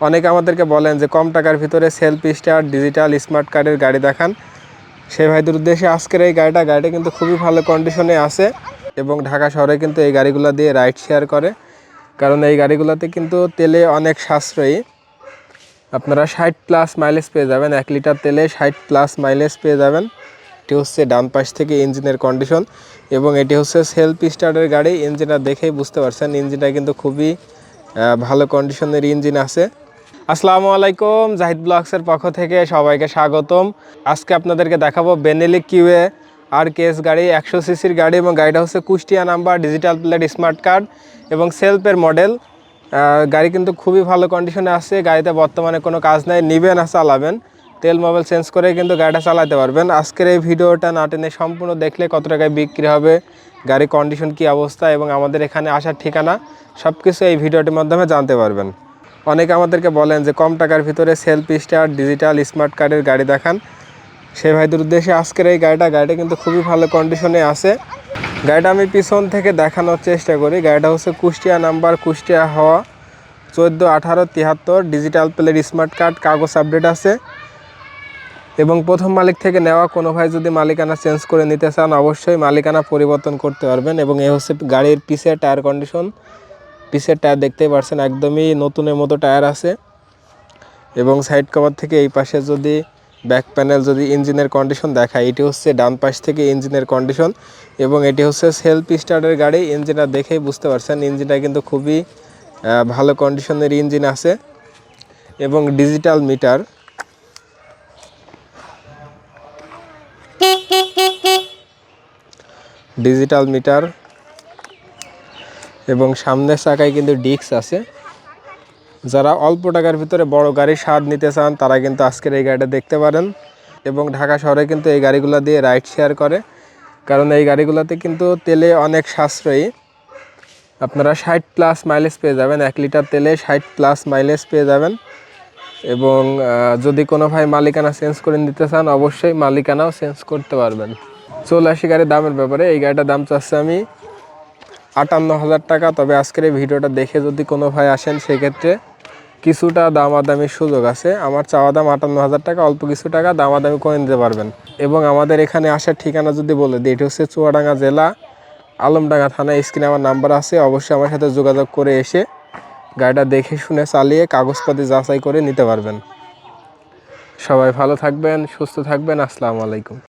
অনেকে আমাদেরকে বলেন যে কম টাকার ভিতরে সেলফ স্টার ডিজিটাল স্মার্ট কার্ডের গাড়ি দেখান। সেই ভাইদের উদ্দেশ্যে আজকের এই গাড়িটা গাড়িটা কিন্তু খুবই ভালো কন্ডিশনে আছে এবং ঢাকা শহরে কিন্তু এই গাড়িগুলো দিয়ে রাইড শেয়ার করে। কারণ এই গাড়িগুলোতে কিন্তু তেলে অনেক সাশ্রয়ী। আপনারা ষাট প্লাস মাইলেজ পেয়ে যাবেন, এক লিটার তেলে ষাট প্লাস মাইলেজ পেয়ে যাবেন। এটি হচ্ছে ডান পাশ থেকে ইঞ্জিনের কন্ডিশন এবং এটি হচ্ছে সেলফ স্টার্টের গাড়ি। ইঞ্জিনটা দেখেই বুঝতে পারছেন, ইঞ্জিনটা কিন্তু খুবই ভালো কন্ডিশনের ইঞ্জিন আছে। আসসালামু আলাইকুম, জাহিদ ব্লগসের পক্ষ থেকে সবাইকে স্বাগতম। আজকে আপনাদেরকে দেখাবো বেনেলি কিউএ আর কেএস গাড়ি, একশো সিসির গাড়ি এবং গাড়িটা হচ্ছে Kushtia number digital plate smart card এবং সেলফের মডেল। গাড়ি কিন্তু খুবই ভালো কন্ডিশনে আছে, গাড়িতে বর্তমানে কোনো কাজ নাই নিবেন আর চালাবেন। তেল, মোবাইল চেঞ্জ করে কিন্তু গাড়িটা চালাতে পারবেন। আজকের এই ভিডিওটা না টেনে সম্পূর্ণ দেখলে কত টাকায় বিক্রি হবে, গাড়ির কন্ডিশন কী অবস্থা এবং আমাদের এখানে আসার ঠিকানা সব কিছু এই ভিডিওটির মাধ্যমে জানতে পারবেন। অনেকে আমাদেরকে বলেন যে কম টাকার ভিতরে সেলফ স্টার ডিজিটাল স্মার্ট কার্ডের গাড়ি দেখান। সেই ভাইদের উদ্দেশ্যে আজকের এই গাড়িটা গাড়িটা কিন্তু খুবই ভালো কন্ডিশনে আছে। গাড়িটা আমি পিছন থেকে দেখানোর চেষ্টা করি। গাড়িটা হচ্ছে কুষ্টিয়া নাম্বার, কুষ্টিয়া হওয়া, চোদ্দ, আঠারো তিয়াত্তর ডিজিটাল প্লেট স্মার্ট কার্ড কাগজ আপডেট আছে। এবং প্রথম মালিক থেকে নেওয়া কোনো ভাই যদি মালিকানা চেঞ্জ করে নিতে চান, অবশ্যই মালিকানা পরিবর্তন করতে পারবেন। এবং এ হচ্ছে গাড়ির পিছের টায়ার কন্ডিশন পিছের টায়ার দেখতেই পারছেন, একদমই নতুনের মতো টায়ার আছে। এবং সাইড কভার থেকে এই পাশে যদি ব্যাক প্যানেল যদি ইঞ্জিনের কন্ডিশন দেখায়, এটি হচ্ছে ডান পাশ থেকে ইঞ্জিনের কন্ডিশন এবং এটি হচ্ছে সেলফ স্টার্টের গাড়ি। ইঞ্জিনটা দেখেই বুঝতে পারছেন ইঞ্জিনটা কিন্তু খুবই ভালো কন্ডিশনের ইঞ্জিন আছে এবং ডিজিটাল মিটার ডিজিটাল মিটার এবং সামনের চাকায় কিন্তু ডিস্ক আছে। যারা অল্প টাকার ভিতরে বড় গাড়ির স্বাদ নিতে চান, তারা কিন্তু আজকের এই গাড়িটা দেখতে পারেন এবং ঢাকা শহরে কিন্তু এই গাড়িগুলো দিয়ে রাইড শেয়ার করে। কারণ এই গাড়িগুলোতে কিন্তু তেলে অনেক সাশ্রয়ী। আপনারা ষাট প্লাস মাইলেজ পেয়ে যাবেন, এক লিটার তেলে ষাট প্লাস মাইলেজ পেয়ে যাবেন। এবং যদি কোনো ভাই মালিকানা চেঞ্জ করে নিতে চান, অবশ্যই মালিকানাও চেঞ্জ করতে পারবেন। চলে আসি গাড়ির দামের ব্যাপারে এই গাড়িটার দাম চাচ্ছে আমি আটান্ন হাজার টাকা। তবে আজকের এই ভিডিওটা দেখে যদি কোনো ভাই আসেন, সেক্ষেত্রে কিছুটা দামাদামির সুযোগ আছে। আমার চাওয়া দাম আটান্ন হাজার টাকা, অল্প কিছু টাকা দামাদামি করে নিতে পারবেন। এবং আমাদের এখানে আসার ঠিকানা যদি বলে দিই, এটি হচ্ছে চুয়াডাঙ্গা জেলা, আলমডাঙ্গা থানা, স্ক্রিনে আমার নাম্বার আছে। অবশ্যই আমার সাথে যোগাযোগ করে এসে গাড়িটা দেখে শুনে চালিয়ে কাগজপাতি যাচাই করে নিতে পারবেন। সবাই ভালো থাকবেন, সুস্থ থাকবেন। আসসালামু আলাইকুম।